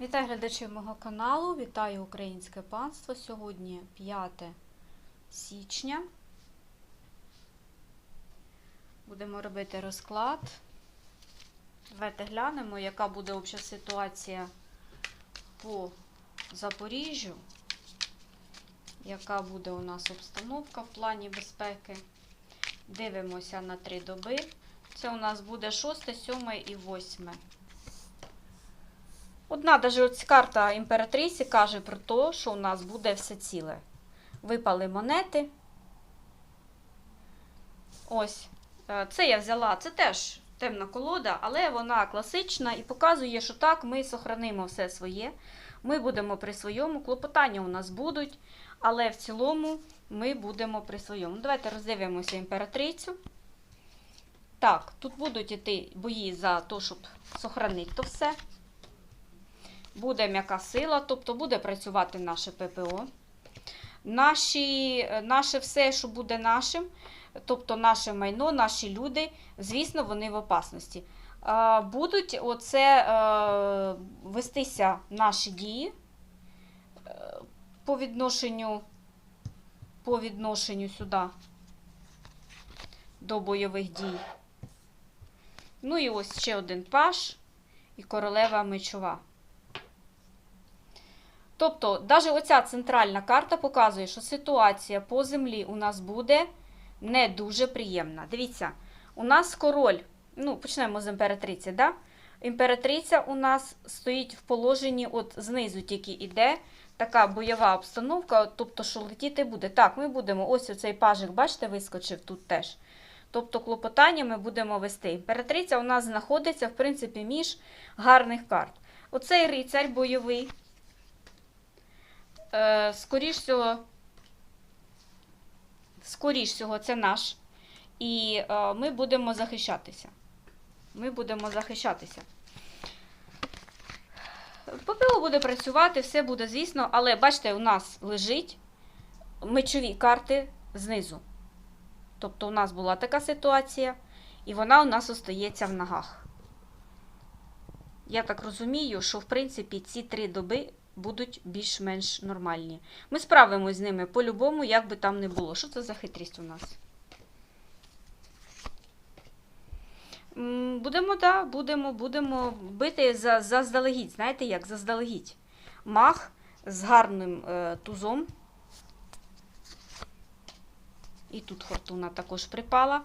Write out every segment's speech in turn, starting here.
Вітаю глядачів мого каналу, вітаю українське панство. Сьогодні 5 січня. Будемо робити розклад. Давайте глянемо, яка буде обща ситуація по Запоріжжю. Яка буде у нас обстановка в плані безпеки. Дивимося на три доби. Це у нас буде 6, 7 і 8. Одна даже ось карта імператриці каже про те, що у нас буде все ціле. Випали монети. Ось. Е, Це я взяла, це теж темна колода, але вона класична і показує, що так, ми сохранимо все своє. Ми будемо при своєму. Клопотання у нас будуть, але в цілому ми будемо при своєму. Давайте роздивимося імператрицю. Так, тут будуть іти бої за те, щоб сохранити то все. Буде м'яка сила, тобто буде працювати наше ППО. Наші, е, наше все, що буде нашим, тобто наше майно, наші люди, звісно, вони в опасності. Будуть оце е, вестися наші дії е, по відношенню, по відношенню сюди до бойових дій. Ну і ось ще один паш і королева мечова. Тобто, навіть оця центральна карта показує, що ситуація по землі у нас буде не дуже приємна. Дивіться, у нас король, ну, почнемо з імператриці, да? Імператриця у нас стоїть в положенні, от знизу тільки йде така бойова обстановка, тобто, що летіти буде. Так, ми будемо, ось оцей пажик, бачите, вискочив тут теж. Тобто клопотання ми будемо вести. Імператриця у нас знаходиться, в принципі, між гарних карт. Оцей рицарь бойовий. Е, скоріш всього, скоріш всього, це наш. І е, ми будемо захищатися. Ми будемо захищатися. ППО буде працювати, все буде, звісно, але бачите, у нас лежить мечові карти знизу. Тобто, у нас була така ситуація, і вона у нас остається в ногах. Я так розумію, що в принципі ці три доби будуть більш-менш нормальні. Ми справимось з ними по-любому, як би там не було. Що це за хитрість у нас? Будемо, да, будемо, будемо бити за, заздалегідь. Знаєте як? Заздалегідь. Мах з гарним е, тузом. І тут фортуна також припала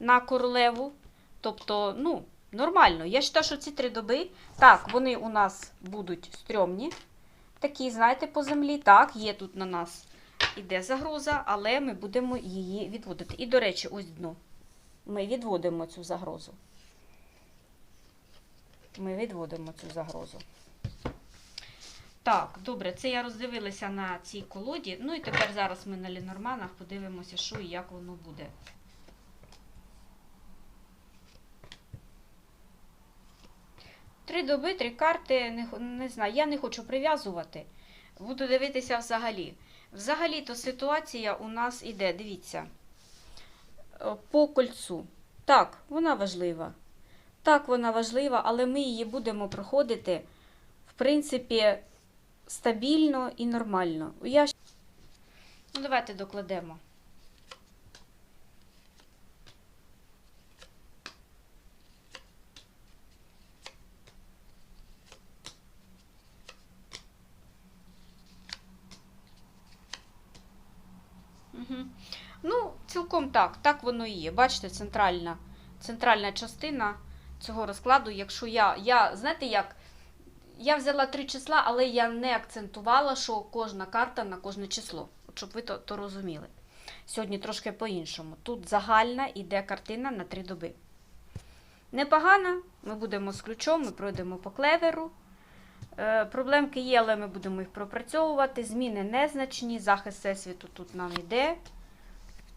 на королеву. Тобто, ну, нормально. Я вважаю, що ці три доби, так, вони у нас будуть стрьомні. Такі, знаєте, по землі. Так, є тут на нас іде загроза, але ми будемо її відводити. І, до речі, ось дно. Ми відводимо цю загрозу. Ми відводимо цю загрозу. Так, добре, це я роздивилася на цій колоді. Ну і тепер зараз ми на Лінорманах подивимося, що і як воно буде. Три доби, три карти, не, не знаю, я не хочу прив'язувати. Буду дивитися взагалі. Взагалі-то ситуація у нас іде, дивіться, е, по кольцу. Так, вона важлива. Так, вона важлива, але ми її будемо проходити, в принципі, стабільно і нормально. Я... Ну, давайте докладемо. Угу. Ну, цілком так, так воно і є. Бачите, центральна, центральна частина цього розкладу, якщо я, я, знаєте як, я взяла три числа, але я не акцентувала, що кожна карта на кожне число, щоб ви то, то розуміли. Сьогодні трошки по-іншому. Тут загальна іде картина на три доби. Непогана, ми будемо з ключом, ми пройдемо по клеверу. Е, проблемки є, але ми будемо їх пропрацьовувати. Зміни незначні, захист всесвіту тут нам йде.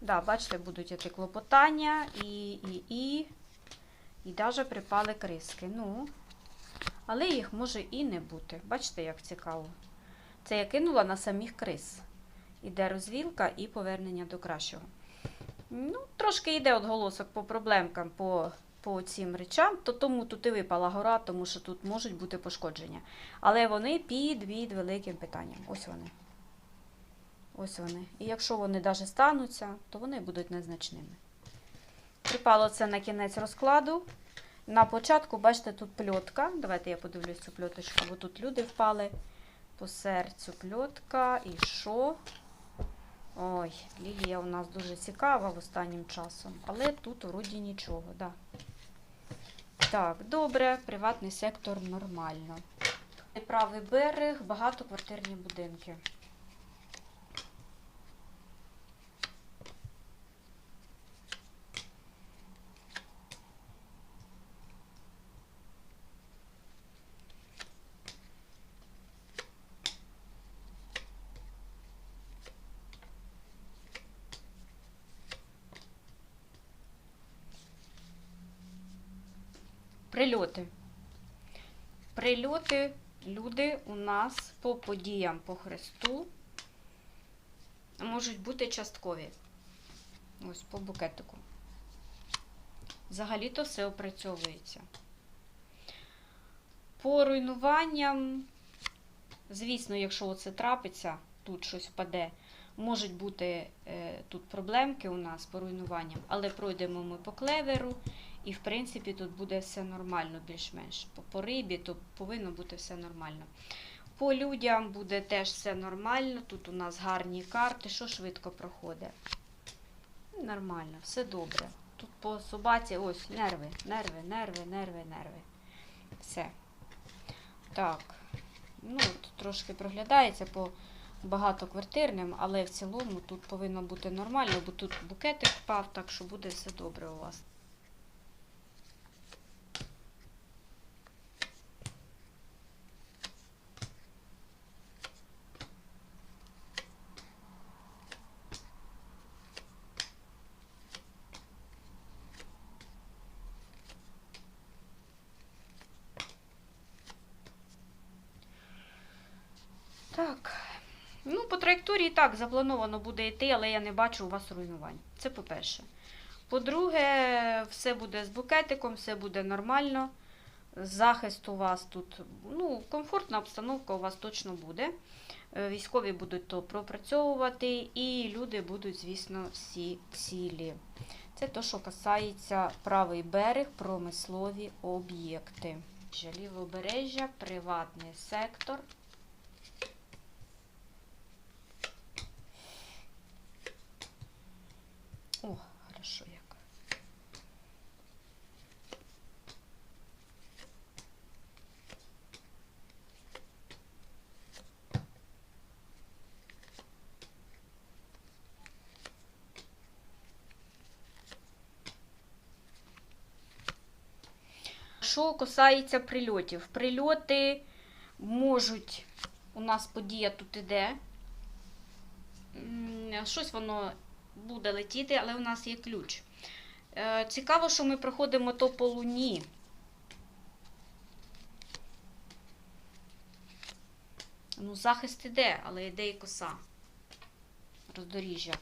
Да, бачите, будуть іти клопотання і, і, і, і навіть припали криски. Ну, але їх може і не бути. Бачите, як цікаво. Це я кинула на самих крис. Іде розвілка і повернення до кращого. Ну, трошки йде отголосок по проблемкам по по цим речам, то тому тут і випала гора, тому що тут можуть бути пошкодження. Але вони під від великим питанням. Ось вони. Ось вони. І якщо вони навіть стануться, то вони будуть незначними. Припало це на кінець розкладу. На початку, бачите, тут пльотка. Давайте я подивлюсь цю пльоточку, бо тут люди впали по серцю пльотка. І що? Ой, лілія у нас дуже цікава в останнім часом, але тут вроді нічого, да. Так, добре, приватний сектор нормально. Правий берег, багатоквартирні будинки. Прильоти. Прильоти, люди у нас по подіям по Христу можуть бути часткові. Ось по букетику. Взагалі-то все опрацьовується. По руйнуванням, звісно, якщо це трапиться, тут щось впаде, можуть бути е, тут проблемки у нас по руйнуванням, але пройдемо ми по клеверу, і, в принципі, тут буде все нормально, більш-менш. По, по рибі, то повинно бути все нормально. По людям буде теж все нормально. Тут у нас гарні карти, що швидко проходить. Нормально, все добре. Тут по собаці, ось, нерви, нерви, нерви, нерви, нерви. Все. Так. Ну, тут трошки проглядається по багатоквартирним, але в цілому тут повинно бути нормально, бо тут букетик впав, так що буде все добре у вас. Так. По траєкторії так, заплановано буде йти, але я не бачу у вас руйнувань. Це по-перше. По-друге, все буде з букетиком, все буде нормально. Захист у вас тут, ну, комфортна обстановка у вас точно буде. Е, Військові будуть то пропрацьовувати, і люди будуть, звісно, всі цілі. Це те, що касається правий берег, промислові об'єкти. Лівобережжя, приватний сектор. Що касається прильотів? Прильоти можуть, у нас подія тут іде. Щось воно буде летіти, але у нас є ключ. Е, Цікаво, що ми проходимо то по луні. Ну, захист іде, але йде і коса. Роздоріжжя.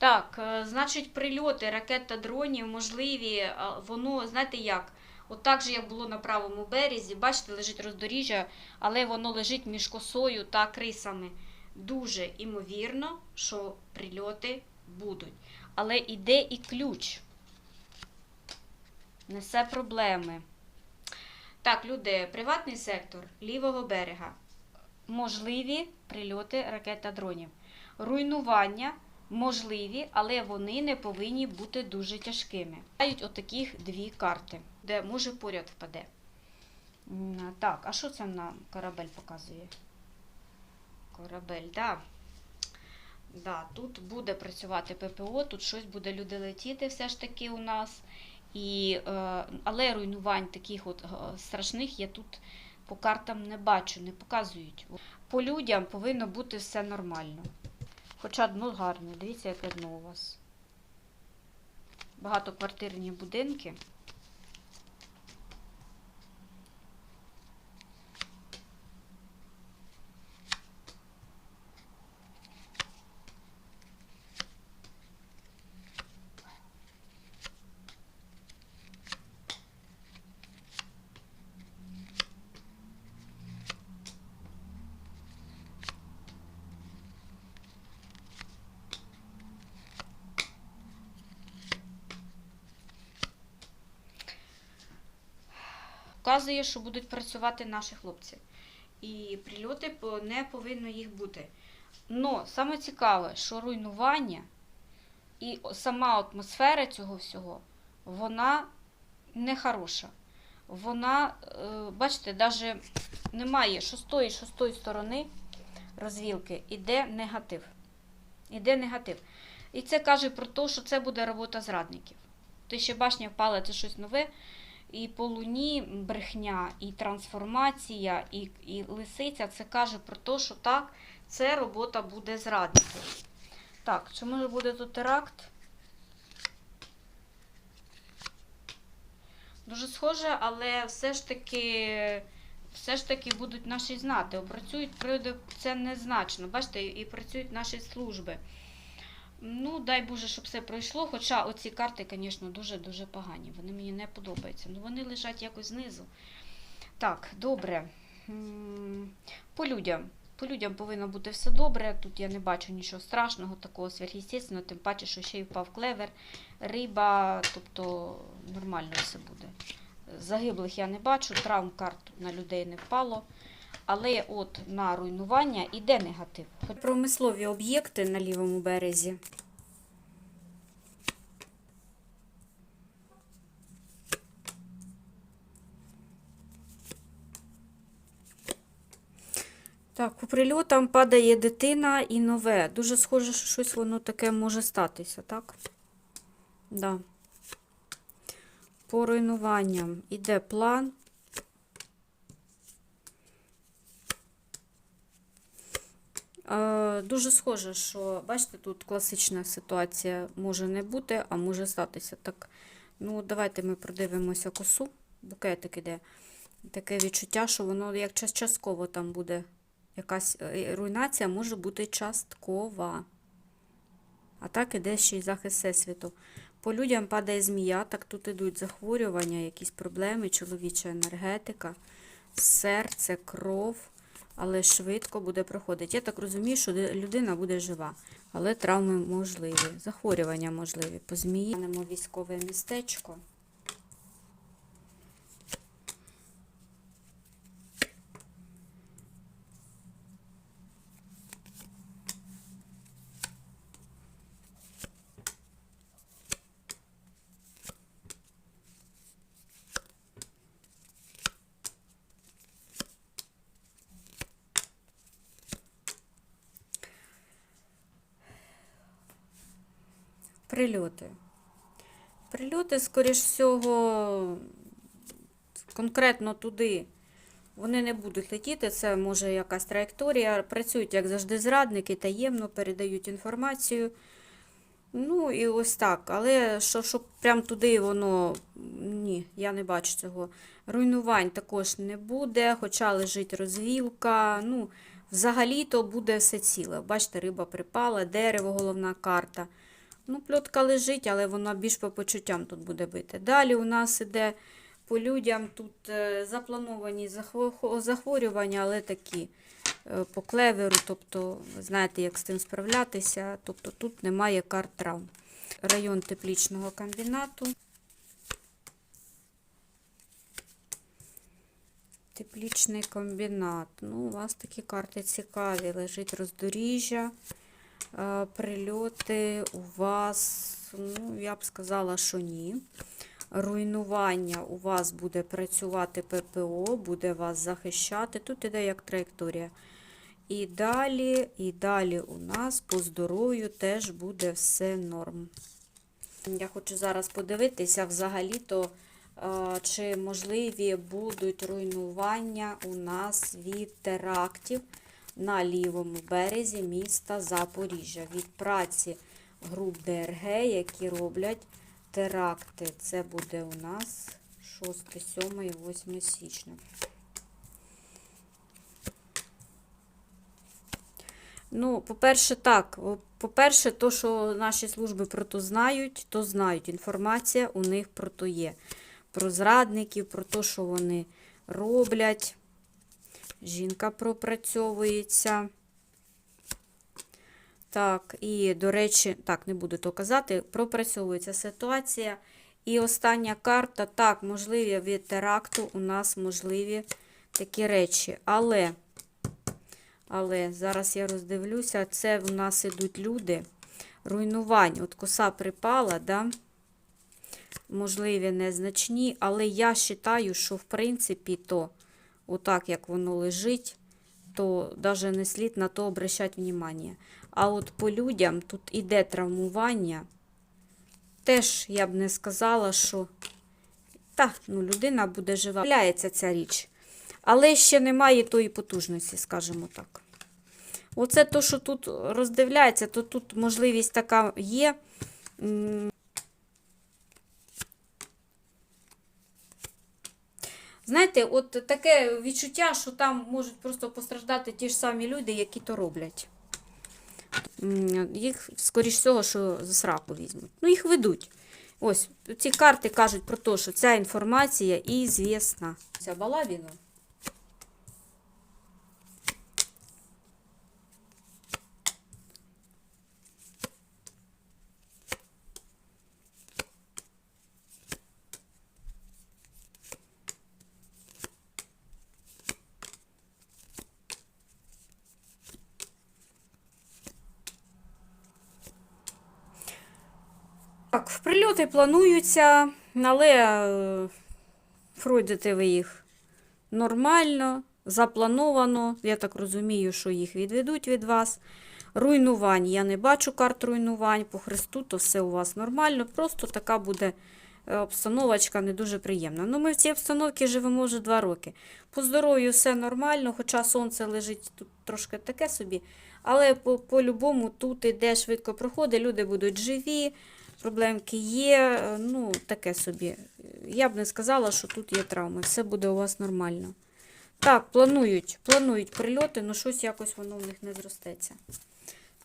Так, е, значить, прильоти ракет та дронів можливі. Воно, знаєте як? От так же, як було на правому березі, бачите, лежить роздоріжжя, але воно лежить між косою та крисами. Дуже імовірно, що прильоти будуть. Але іде і ключ. Несе проблеми. Так, люди, приватний сектор лівого берега. Можливі прильоти ракет та дронів. Руйнування можливі, але вони не повинні бути дуже тяжкими. Мають отаких дві карти, де може поряд впаде. Так, а що це нам корабель показує? Корабель, да. Да, тут буде працювати ППО, тут щось буде люди летіти все ж таки у нас. І, е, але руйнувань таких от е, страшних я тут по картам не бачу, не показують. По людям повинно бути все нормально. Хоча дно гарне, дивіться, яке дно у вас. Багатоквартирні будинки. Показує, що будуть працювати наші хлопці. І прильоти не повинно їх бути. Но саме цікаве, що руйнування і сама атмосфера цього всього, вона не хороша. Вона, е, бачите, навіть немає шостої, шостої сторони розвілки, іде негатив. Іде негатив. І це каже про те, що це буде робота зрадників. Ти ще башня впала, це щось нове. І по луні брехня, і трансформація, і, і лисиця це каже про те, що так, це робота буде зрадників. Так, чи може буде тут теракт? Дуже схоже, але все ж таки, все ж таки будуть наші знати. Опрацюють приводи це незначно. Бачите, і працюють наші служби. Ну, дай Боже, щоб все пройшло. Хоча оці карти, звісно, дуже-дуже погані. Вони мені не подобаються. Ну, вони лежать якось знизу. Так, добре. По людям. По людям повинно бути все добре. Тут я не бачу нічого страшного, такого сверхъестественного, тим паче, що ще й впав клевер, риба, тобто нормально все буде. Загиблих я не бачу, травм карт на людей не впало. Але от на руйнування іде негатив. Промислові об'єкти на лівому березі. Так, по прильотам падає дитина і нове. Дуже схоже, що щось воно таке може статися, так? Да. По руйнуванням іде план. Дуже схоже, що, бачите, тут класична ситуація може не бути, а може статися. Так, ну, давайте ми продивимося косу. Букетик іде. Таке відчуття, що воно як частково там буде якась е, руйнація, може бути часткова. А так іде ще й захист всесвіту. По людям падає змія, так тут ідуть захворювання, якісь проблеми, чоловіча енергетика, серце, кров, але швидко буде проходити. Я так розумію, що людина буде жива, але травми можливі, захворювання можливі. По змії військове містечко. Прильоти. Прильоти, скоріш всього, конкретно туди вони не будуть летіти. Це може якась траєкторія. Працюють, як завжди, зрадники, таємно передають інформацію. Ну і ось так. Але що, щоб прям туди воно. Ні, я не бачу цього. Руйнувань також не буде, хоча лежить розвілка. Ну, взагалі-то буде все ціле. Бачите, риба припала, дерево, головна карта. Ну, пльотка лежить, але вона більш по почуттям тут буде бити. Далі у нас іде по людям тут е, заплановані захворювання, але такі е, по клеверу, тобто знаєте, як з тим справлятися. Тобто тут немає карт травм. Район теплічного комбінату. Теплічний комбінат. Ну, у вас такі карти цікаві. Лежить роздоріжжя. Е, Прильоти у вас, ну, я б сказала, що ні. Руйнування у вас буде працювати ППО, буде вас захищати. Тут іде як траєкторія. І далі, і далі у нас по здоров'ю теж буде все норм. Я хочу зараз подивитися взагалі-то, е, чи можливі будуть руйнування у нас від терактів на лівому березі міста Запоріжжя. Від праці груп ДРГ, які роблять теракти. Це буде у нас 6, 7 і 8 січня. Ну, по-перше, так. По-перше, то, що наші служби про то знають, то знають. Інформація у них про то є. Про зрадників, про те, що вони роблять. Жінка пропрацьовується. Так, і, до речі, так, не буду то казати, пропрацьовується ситуація. І остання карта. Так, можливі від теракту у нас можливі такі речі. Але, але зараз я роздивлюся, це в нас ідуть люди. Руйнувань. От коса припала, да? можливі незначні, але я вважаю, що в принципі то, отак як воно лежить, то навіть не слід на то обращати внимание. А от по людям тут іде травмування. Теж я б не сказала, що та, ну, людина буде жива. Являється ця річ. Але ще немає тої потужності, скажімо так. Оце то, що тут роздивляється, то тут можливість така є. Знаєте, от таке відчуття, що там можуть просто постраждати ті ж самі люди, які то роблять. Їх, скоріш всього, що за сраку візьмуть. Ну, їх ведуть. Ось, ці карти кажуть про те, що ця інформація ізвісна. Ця балабіна. Так, плануються, але е, ви їх нормально, заплановано. Я так розумію, що їх відведуть від вас. Руйнувань. Я не бачу карт руйнувань. По Христу, то все у вас нормально. Просто така буде е, обстановочка не дуже приємна. Ну, ми в цій обстановці живемо вже два роки. По здоров'ю все нормально, хоча сонце лежить тут трошки таке собі. Але по- по-любому тут іде швидко проходить, люди будуть живі, проблемки є. е, Ну, таке собі. Я б не сказала, що тут є травми. Все буде у вас нормально. Так, планують, планують прильоти, але щось якось воно в них не зростеться.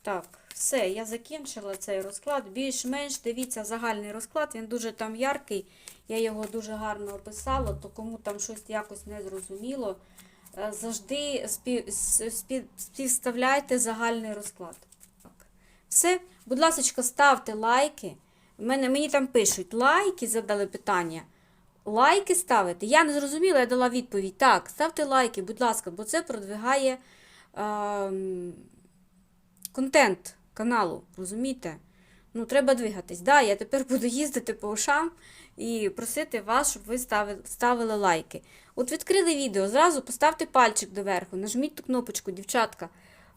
Так, все, я закінчила цей розклад. Більш-менш дивіться загальний розклад, він дуже там яркий. Я його дуже гарно описала, то кому там щось якось не зрозуміло, е, завжди спів, спів, співставляйте загальний розклад. Все, будь ласка, ставте лайки. Мене, мені там пишуть лайки, задали питання. Лайки ставити? Я не зрозуміла, я дала відповідь. Так, ставте лайки, будь ласка, бо це продвигає ем, контент каналу, розумієте? Ну, треба двигатись. Да, я тепер буду їздити по ушам і просити вас, щоб ви ставили, ставили лайки. От відкрили відео, зразу поставте пальчик доверху, нажміть ту кнопочку, дівчатка.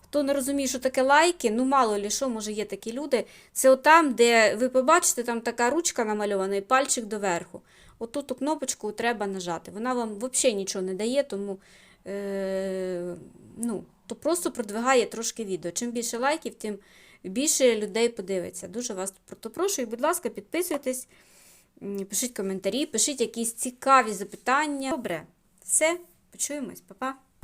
Хто не розуміє, що таке лайки, ну мало лі що, може є такі люди. Це отам, де ви побачите, там така ручка намальована і пальчик доверху. Оту ту кнопочку треба нажати. Вона вам взагалі нічого не дає, тому е, ну, то просто продвигає трошки відео. Чим більше лайків, тим більше людей подивиться. Дуже вас то прошу. І, будь ласка, підписуйтесь, пишіть коментарі, пишіть якісь цікаві запитання. Добре, все, почуємось, па-па.